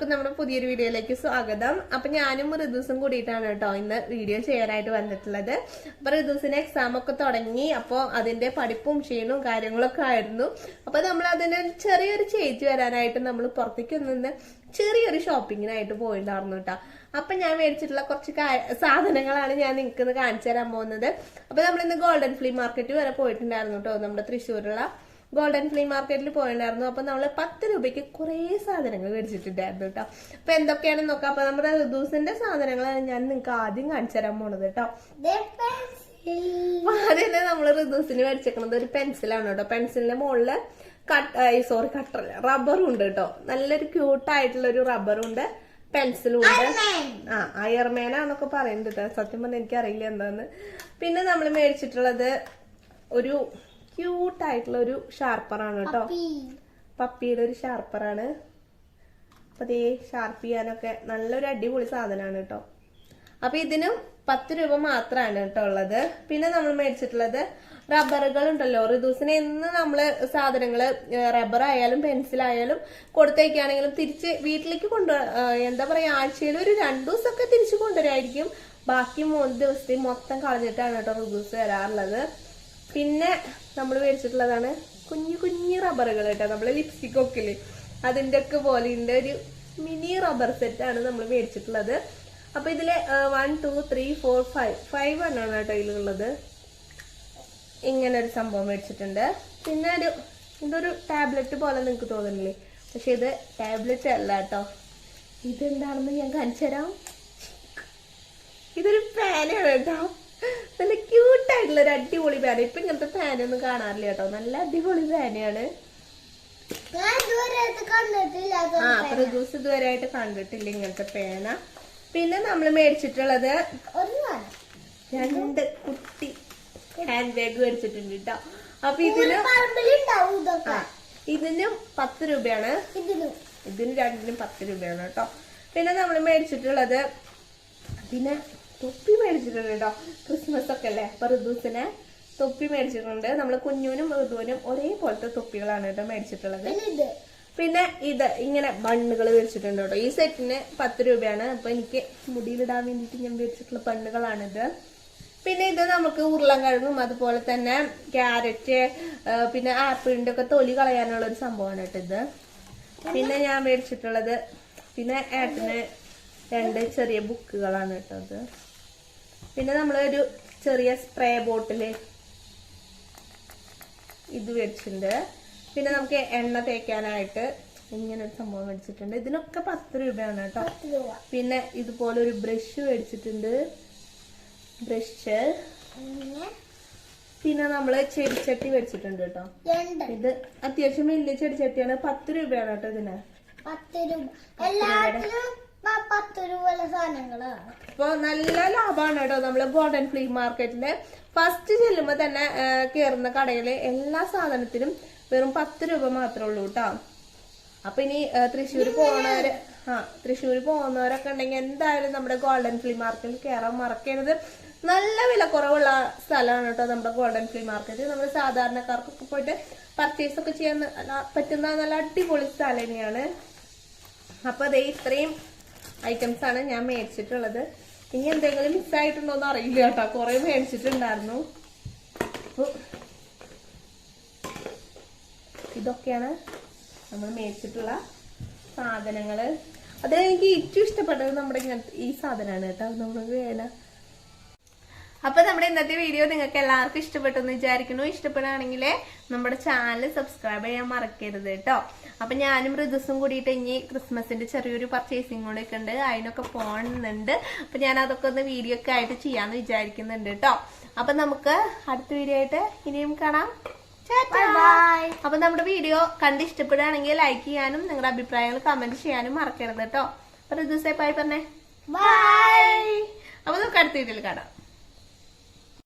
എല്ലാവർക്കും നമ്മുടെ പുതിയൊരു വീഡിയോയിലേക്ക് സ്വാഗതം. അപ്പൊ ഞാനും ഋതുസും കൂടിയിട്ടാണ് കേട്ടോ ഇന്ന് വീഡിയോ ചെയ്യാനായിട്ട് വന്നിട്ടുള്ളത്. അപ്പൊ ഋതുസിന് എക്സാം ഒക്കെ തുടങ്ങി. അപ്പോൾ അതിന്റെ പഠിപ്പും ക്ഷീണവും കാര്യങ്ങളൊക്കെ ആയിരുന്നു. അപ്പൊ നമ്മൾ അതിന് ചെറിയൊരു ചേഞ്ച് വരാനായിട്ട് നമ്മൾ പുറത്തേക്ക് നിന്ന് ചെറിയൊരു ഷോപ്പിങ്ങിനായിട്ട് പോയിട്ടുണ്ടായിരുന്നു കേട്ടോ. അപ്പൊ ഞാൻ മേടിച്ചിട്ടുള്ള കുറച്ച് സാധനങ്ങളാണ് ഞാൻ നിങ്ങൾക്ക് കാണിച്ചു തരാൻ പോകുന്നത്. അപ്പൊ നമ്മൾ ഇന്ന് ഗോൾഡൻ ഫ്ലീ മാർക്കറ്റ് വരെ പോയിട്ടുണ്ടായിരുന്നു കേട്ടോ. നമ്മുടെ തൃശ്ശൂരുള്ള ഗോൾഡൻ ഫ്ലീ മാർക്കറ്റിൽ പോയിട്ടുണ്ടായിരുന്നു അപ്പൊ നമ്മൾ പത്ത് രൂപയ്ക്ക് കുറേ സാധനങ്ങൾ മേടിച്ചിട്ടുണ്ടായിരുന്നു കേട്ടോ. അപ്പൊ എന്തൊക്കെയാണെന്ന് നോക്കാം? അപ്പൊ നമ്മുടെ ഋതുസിന്റെ സാധനങ്ങളാണ് ഞാൻ നിങ്ങൾക്ക് ആദ്യം കാണിച്ചു തരാൻ പോണത് കേട്ടോ. ആദ്യം തന്നെ നമ്മൾ ഋതുസിന് മേടിച്ചേക്കുന്നത് ഒരു പെൻസിലാണ് കേട്ടോ. പെൻസിലിന്റെ മുകളിൽ കട്ട് സോറി കട്ടറല്ല റബ്ബറും ഉണ്ട് കേട്ടോ. നല്ലൊരു ക്യൂട്ടായിട്ടുള്ള ഒരു റബ്ബറും ഉണ്ട് പെൻസിലും ഉണ്ട് ആ അയർമേനാന്നൊക്കെ പറയുന്നുണ്ട് കേട്ടോ. സത്യം പറഞ്ഞാൽ എനിക്കറിയില്ല എന്താന്ന്. പിന്നെ നമ്മൾ മേടിച്ചിട്ടുള്ളത് ഒരു ക്യൂട്ടായിട്ടുള്ള ഒരു ഷാർപ്പറാണ് കേട്ടോ. പപ്പിയുടെ ഒരു ഷാർപ്പറാണ് അപ്പൊ ദേ ഷാർപ്പ് ചെയ്യാനൊക്കെ നല്ലൊരു അടിപൊളി സാധനമാണ് കേട്ടോ. അപ്പൊ ഇതിനും പത്ത് രൂപ മാത്രമാണ് കേട്ടോ ഉള്ളത്. പിന്നെ നമ്മൾ മേടിച്ചിട്ടുള്ളത് റബ്ബറുകൾ ഉണ്ടല്ലോ റിദൂസിന് എന്ന് നമ്മൾ സാധനങ്ങൾ റബ്ബർ ആയാലും പെൻസിൽ ആയാലും കൊടുത്തേക്കാണെങ്കിലും തിരിച്ച് വീട്ടിലേക്ക് കൊണ്ടു എന്താ പറയാ ആഴ്ചയിൽ ഒരു രണ്ടു ദിവസമൊക്കെ തിരിച്ചു കൊണ്ടുവരായിരിക്കും. ബാക്കി മൂന്ന് ദിവസത്തെ മൊത്തം കളഞ്ഞിട്ടാണ് കേട്ടോ റിദൂസ് വരാറുള്ളത്. പിന്നെ നമ്മൾ മേടിച്ചിട്ടുള്ളതാണ് കുഞ്ഞു കുഞ്ഞു റബ്ബറുകൾ കേട്ടോ. നമ്മളെ ലിപ്സ്റ്റിക് ഒക്കെ ഇല്ലേ അതിന്റെ ഒക്കെ പോലെ ഒരു മിനി റബ്ബർ സെറ്റ് ആണ് നമ്മൾ മേടിച്ചിട്ടുള്ളത്. അപ്പൊ ഇതിൽ one two three four five five എണ്ണമാണ് കേട്ടോ ഇതിലുള്ളത്. ഇങ്ങനെ ഒരു സംഭവം മേടിച്ചിട്ടുണ്ട്. പിന്നെ ഒരു ഇതൊരു ടാബ്ലറ്റ് പോലെ നിങ്ങൾക്ക് തോന്നുന്നില്ലേ? പക്ഷെ ഇത് ടാബ്ലറ്റ് അല്ല കേട്ടോ. ഇതെന്താണെന്ന് ഞാൻ കാണിച്ചു തരാം. ഇതൊരു പാനാണ് കേട്ടോ. ഒരു അടിപൊളി ഫാൻ ഇപ്പൊ ഇങ്ങനത്തെ ഫാനൊന്നും കാണാറില്ല കേട്ടോ. നല്ല അടിപൊളി ഫാനാണ് ആ പ്രദൂസ് ഇതുവരെ ആയിട്ട് കണ്ടിട്ടില്ല ഇങ്ങനത്തെ പേന പിന്നെ നമ്മൾ മേടിച്ചിട്ടുള്ളത് രണ്ട് കുട്ടി ഹാൻഡ് ബാഗ് മേടിച്ചിട്ടുണ്ട് കേട്ടോ അപ്പൊ ഇതിന് ഇതിനും പത്ത് രൂപയാണ്. ഇതിന്. രണ്ടിനും പത്ത് രൂപയാണ് കേട്ടോ പിന്നെ നമ്മൾ മേടിച്ചിട്ടുള്ളത് പിന്നെ തൊപ്പി മേടിച്ചിട്ടുണ്ട് കേട്ടോ ക്രിസ്മസ് ഒക്കെ അല്ലേ? അപ്പൊ ഋതുസിന് തൊപ്പി മേടിച്ചിട്ടുണ്ട്. നമ്മൾ കുഞ്ഞുനും ഋതുവിനും ഒരേപോലത്തെ തൊപ്പികളാണ് കേട്ടോ മേടിച്ചിട്ടുള്ളത്. പിന്നെ ഇത്. ഇങ്ങനെ ബണ്ണുകൾ മേടിച്ചിട്ടുണ്ട് കേട്ടോ ഈ സെറ്റിന് പത്ത് രൂപയാണ്. അപ്പൊ എനിക്ക് മുടിയിലിടാൻ വേണ്ടിയിട്ട് ഞാൻ മേടിച്ചിട്ടുള്ള ബണ്ണുകളാണിത്. പിന്നെ ഇത് നമുക്ക് ഉരുളൻകിഴങ്ങും അതുപോലെ തന്നെ ക്യാരറ്റ് പിന്നെ ആപ്പിളിന്റെ ഒക്കെ തൊലി കളയാനുള്ള ഒരു സംഭവമാണ് കേട്ടോ ഇത്. പിന്നെ ഞാൻ മേടിച്ചിട്ടുള്ളത് പിന്നെ ഏട്ടന് രണ്ട് ചെറിയ ബുക്കുകളാണ് കേട്ടോ ഇത്. പിന്നെ നമ്മൾ ഒരു ചെറിയ സ്പ്രേ ബോട്ടിൽ ഇത് വെച്ചിട്ടുണ്ട്. പിന്നെ നമുക്ക് എണ്ണ തേക്കാനായിട്ട് ഇങ്ങനെ ഒരു സംഭവം മേടിച്ചിട്ടുണ്ട് ഇതിനൊക്കെ പത്ത് രൂപയാണ് കേട്ടോ. പിന്നെ ഇതുപോലെ ഒരു ബ്രഷ് മേടിച്ചിട്ടുണ്ട് ബ്രഷ് പിന്നെ നമ്മൾ ചെടിച്ചട്ടി മേടിച്ചിട്ടുണ്ട് കേട്ടോ. ഇത് അത്യാവശ്യം വലിയ ചെടിച്ചട്ടിയാണ്. പത്ത് രൂപയാണ് കേട്ടോ ഇതിന്. പത്ത് രൂപ. പത്ത് അപ്പൊ നല്ല ലാഭമാണ് കേട്ടോ നമ്മൾ ഗോൾഡൻ ഫ്ലീ മാർക്കറ്റിൽ ഫസ്റ്റ് ചെല്ലുമ്പോ തന്നെ കേറുന്ന കടയിൽ എല്ലാ സാധനത്തിനും വെറും പത്ത് രൂപ മാത്രമേ ഉള്ളൂ കേട്ടോ അപ്പൊ ഇനി തൃശ്ശൂർ പോണവര് ആ തൃശ്ശൂര് പോകുന്നവരൊക്കെ ഉണ്ടെങ്കിൽ എന്തായാലും നമ്മുടെ ഗോൾഡൻ ഫ്ലീ മാർക്കറ്റിൽ കയറാൻ മറക്കരുത്. നല്ല വില കുറവുള്ള സ്ഥലമാണ് കേട്ടോ നമ്മുടെ ഗോൾഡൻ ഫ്ലീ മാർക്കറ്റ് നമ്മൾ സാധാരണക്കാർക്കൊക്കെ പോയിട്ട് പർച്ചേസ് ഒക്കെ ചെയ്യാൻ പറ്റുന്ന നല്ല അടിപൊളി സ്ഥലം തന്നെയാണ് അപ്പൊ അതേ ഇത്രയും ഐറ്റംസ് ആണ് ഞാൻ മേടിച്ചിട്ടുള്ളത്. ഇനി എന്തെങ്കിലും മിസ് ആയിട്ടുണ്ടോന്ന് അറിയില്ല കേട്ടോ. കുറെ മേടിച്ചിട്ടുണ്ടായിരുന്നു. ഇതൊക്കെയാണ് നമ്മൾ മേടിച്ചിട്ടുള്ള സാധനങ്ങൾ. അതെനിക്ക് ഏറ്റവും ഇഷ്ടപ്പെട്ടത് നമ്മുടെ ഇങ്ങനത്തെ ഈ സാധനമാണ് കേട്ടോ. നമ്മൾ വേല അപ്പൊ നമ്മുടെ ഇന്നത്തെ വീഡിയോ നിങ്ങൾക്ക് എല്ലാവർക്കും ഇഷ്ടപ്പെട്ടു എന്ന് വിചാരിക്കുന്നു. ഇഷ്ടപ്പെടുകയാണെങ്കിൽ നമ്മുടെ ചാനൽ സബ്സ്ക്രൈബ് ചെയ്യാൻ മറക്കരുത് കേട്ടോ. അപ്പൊ ഞാനും ഋതുസും കൂടിയിട്ട് ഇനി ക്രിസ്മസിന്റെ ചെറിയൊരു പർച്ചേസിംഗ് കൂടെ ഒക്കെ ഉണ്ട്. അതിനൊക്കെ പോകുന്നുണ്ട് അപ്പൊ ഞാൻ അതൊക്കെ ഒന്ന് വീഡിയോ ഒക്കെ ആയിട്ട് ചെയ്യാന്ന് വിചാരിക്കുന്നുണ്ട് കേട്ടോ. അപ്പൊ നമുക്ക് അടുത്ത വീഡിയോ ആയിട്ട് ഇനിയും കാണാം. ബൈ അപ്പൊ നമ്മുടെ വീഡിയോ കണ്ട് ഇഷ്ടപ്പെടുകയാണെങ്കിൽ ലൈക്ക് ചെയ്യാനും നിങ്ങളുടെ അഭിപ്രായങ്ങൾ കമന്റ് ചെയ്യാനും മറക്കരുത് കേട്ടോ. അപ്പൊ ഋതുസേ പായി പറഞ്ഞേ. ബൈ അപ്പൊ നമുക്ക് അടുത്ത വീഡിയോയിൽ കാണാം.